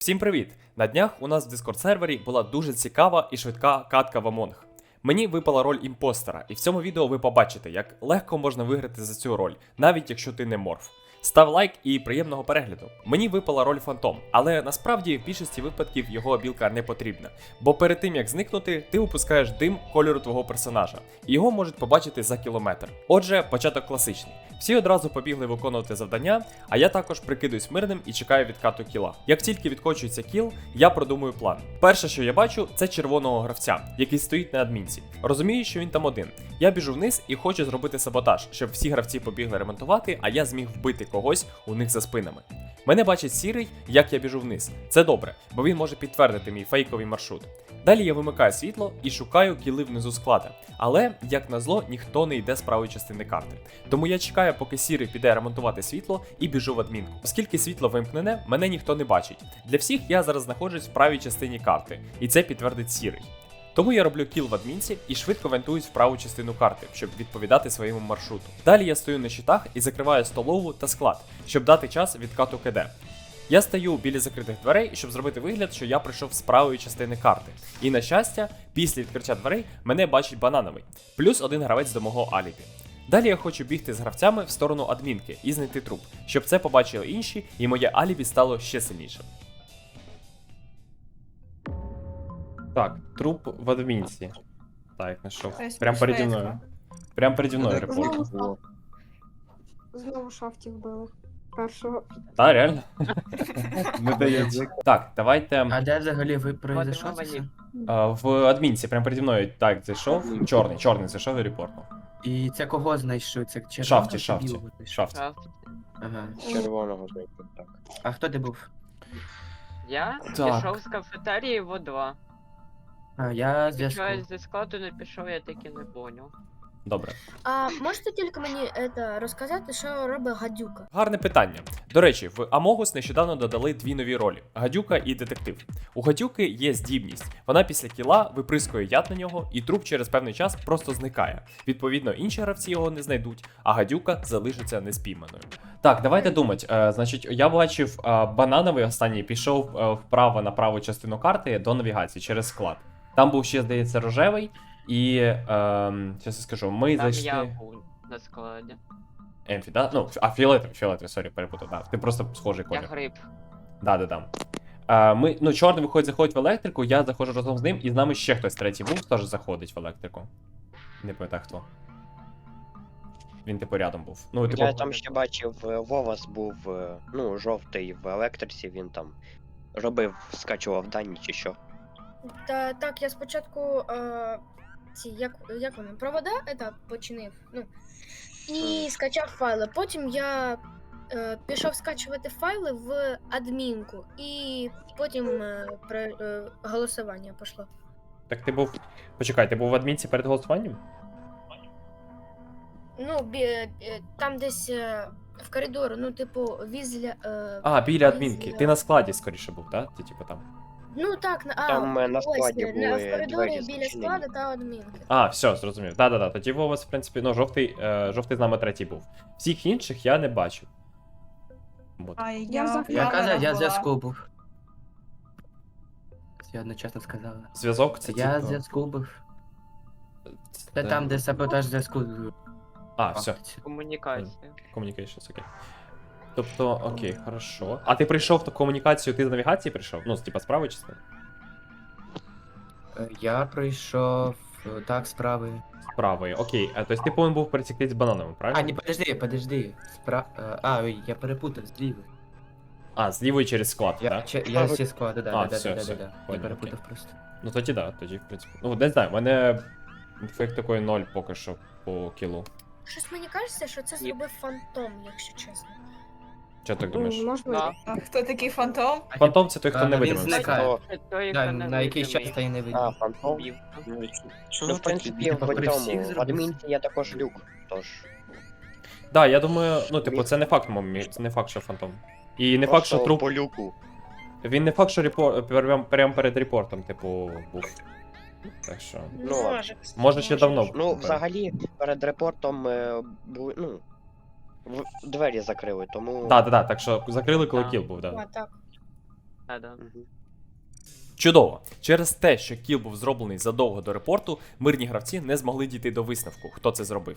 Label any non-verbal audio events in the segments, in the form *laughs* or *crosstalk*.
Всім привіт! На днях у нас в Discord сервері була дуже цікава і швидка катка в Among. Мені випала роль імпостера, і в цьому відео ви побачите, як легко можна виграти за цю роль, навіть якщо ти не морф. Став лайк і приємного перегляду. Мені випала роль фантом, але насправді в більшості випадків його обілка не потрібна. Бо перед тим як зникнути, ти випускаєш дим кольору твого персонажа, і його можуть побачити за кілометр. Отже, початок класичний. Всі одразу побігли виконувати завдання, а я також прикидуюсь мирним і чекаю відкату кіла. Як тільки відкочується кіл, я продумую план. Перше, що я бачу, це червоного гравця, який стоїть на адмінці. Розумію, що він там один. Я біжу вниз і хочу зробити саботаж, щоб всі гравці побігли ремонтувати, а я зміг вбити когось у них за спинами. Мене бачить сірий, як я біжу вниз. Це добре, бо він може підтвердити мій фейковий маршрут. Далі я вимикаю світло і шукаю кіли внизу склада. Але, як назло, ніхто не йде з правої частини карти. Тому я чекаю, поки сірий піде ремонтувати світло і біжу в адмінку. Оскільки світло вимкнене, мене ніхто не бачить. Для всіх я зараз знаходжусь в правій частині карти, і це підтвердить сірий. Тому я роблю кіл в адмінці і швидко вентуюсь в праву частину карти, щоб відповідати своєму маршруту. Далі я стою на щитах і закриваю столову та склад, щоб дати час відкату КД. Я стою біля закритих дверей, щоб зробити вигляд, що я прийшов з правої частини карти. І на щастя, після відкриття дверей мене бачить банановий, плюс один гравець до мого алібі. Далі я хочу бігти з гравцями в сторону адмінки і знайти труп, щоб це побачили інші, і моє алібі стало ще сильнішим. Так, труп в адмінці. Так, знайшов. Прям переді швидко. мною. Прям переді мною репорт. Знову, знову шафті вбили. Першого. Та, реально? *laughs* Не дається. Так, давайте. А де взагалі ви произошло це все? А, в адмінці, прям переді мною так зайшов. Чорний, чорний зайшов і репортнув. І це кого знайшли? Це червоного Шафті, чи шафті. білого? Ага. Червоного знайти, так. А хто де був? Я Так. пішов з кафетерії в О2. А, я зв'язку. Я зі складу не пішов, я таки не поняв. Добре. А можете тільки мені это розказати, що робить гадюка? Гарне питання. До речі, в Амогус нещодавно додали дві нові ролі: гадюка і детектив. У гадюки є здібність. Вона після кіла виприскує яд на нього, і труп через певний час просто зникає. Відповідно, інші гравці його не знайдуть, а гадюка залишиться неспійманою. Так, давайте думати. Е, значить, я бачив е, банановий останній пішов е, вправо на праву частину карти до навігації через склад. Там був ще, здається, рожевий. І е, зараз я скажу, ми Там зайшли. я був на складі. Емфі, да? Ну, а фіолетовий, фіолетовий, сорі, перепутав. Да. Ти просто схожий Я гриб. Да, да, да. А, ми, ну, чорний виходить, заходить в електрику, я заходжу разом з ним, і з нами ще хтось третій був, теж заходить в електрику. Не пам'ятаю хто. Він типу рядом був. Ну, типу, Я там ще бачив, е, Вовас був, е, ну, жовтий в електриці, він там робив, скачував дані чи що. Та так, я спочатку е, ці, як, як вони, провода это, починив. Ну, і скачав файли. Потім я е, пішов скачувати файли в адмінку, і потім е, про, е, голосування пішло. Так ти був. Почекай, ти був в адмінці перед голосуванням? Ну, бі, е, там десь е, в коридорі, ну, типу, візля. Е, А, біля адмінки. Ти на складі скоріше був, так? Ти типу там. Ну так, на, а, Там, е, на складі е, були в коридорі двері біля зачинені. складу та адмінки. А, все, зрозумів. Да, да, да. Тоді у вас, в принципі, ну, жовтий, е, жовтий з нами третій був. Всіх інших я не бачив. От. А Я я, за Я казав, я зв'язку був. Я одночасно сказала. Зв'язок це Я типу, зв'язку був. Це е, там, де саботаж зв'язку. А, все. Комунікація. Communications, окей. Тобто, окей, хорошо. А ти прийшов в ту комунікацію, ти з навігації прийшов? Ну, типа, з правої частини? Е, Я пройшов е, так справи. З правої, окей. А, тобто ти повинен був перетекти з банановим, правильно? А, не подожди, подожди. Спра... е, А, ой, я перепутав з лівою. А, з лівої через склад, Я, так? че- я зі складу, да, А, да, да, все, да, все, да, да. понял, Я перепутав просто. Ну тоді да, тоді, в принципі. Ну, не знаю, в мене ефект такої ноль поки що по кілу. Щось мені кажеться, що це зробив фантом, якщо чесно. Що ти так Ну, думаєш? Да. А хто такий фантом? Фантом це той, хто не він видимий. зникає. Да, на якийсь час та й не А, видно. фантом. Бів. Ну, в принципі, в при цьому, всіх в зробив? адмінці я також люк, тож. Да, я думаю, ну, типу, це не факт, мамі, це не факт, що фантом. І не факт, що Просто труп. по люку. Він не факт, що репор... прям, прям перед репортом, типу, був. Так що. Ну, може. Може, ще давно. Ну, взагалі, перед репортом е, були, ну, в- двері закрили, тому. Да, так, да, так що закрили, коли Да. кіл був, А, так. Да-да. Мгм. Чудово! Через те, що кіл був зроблений задовго до репорту, мирні гравці не змогли дійти до висновку, хто це зробив.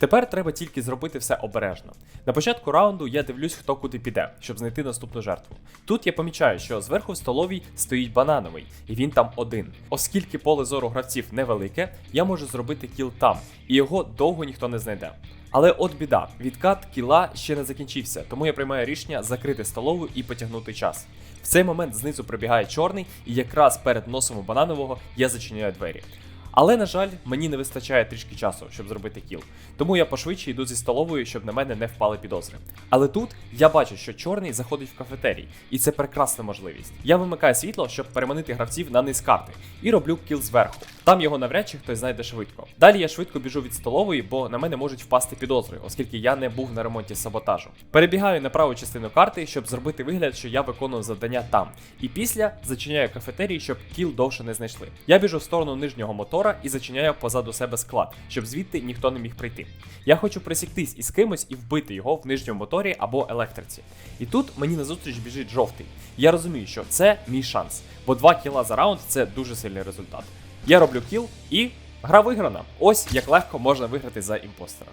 Тепер треба тільки зробити все обережно. На початку раунду я дивлюсь, хто куди піде, щоб знайти наступну жертву. Тут я помічаю, що зверху в столовій стоїть банановий, і він там один. Оскільки поле зору гравців невелике, я можу зробити кіл там, і його довго ніхто не знайде. Але от біда, відкат кіла ще не закінчився, тому я приймаю рішення закрити столову і потягнути час. В цей момент знизу прибігає чорний, і якраз перед носом у бананового я зачиняю двері. Але, на жаль, мені не вистачає трішки часу, щоб зробити кіл. Тому я пошвидше йду зі столовою, щоб на мене не впали підозри. Але тут я бачу, що чорний заходить в кафетерій, і це прекрасна можливість. Я вимикаю світло, щоб переманити гравців на низ карти, і роблю кіл зверху. Там його навряд чи хтось знайде швидко. Далі я швидко біжу від столової, бо на мене можуть впасти підозри, оскільки я не був на ремонті саботажу. Перебігаю на праву частину карти, щоб зробити вигляд, що я виконую завдання там. І після зачиняю кафетерій, щоб кіл довше не знайшли. Я біжу в сторону нижнього мотора і зачиняю позаду себе склад, щоб звідти ніхто не міг прийти. Я хочу присіктись із кимось і вбити його в нижньому моторі або електриці. І тут мені назустріч біжить жовтий. Я розумію, що це мій шанс, бо 2 кіла за раунд це дуже сильний результат. Я роблю кіл і гра виграна. Ось як легко можна виграти за імпостера.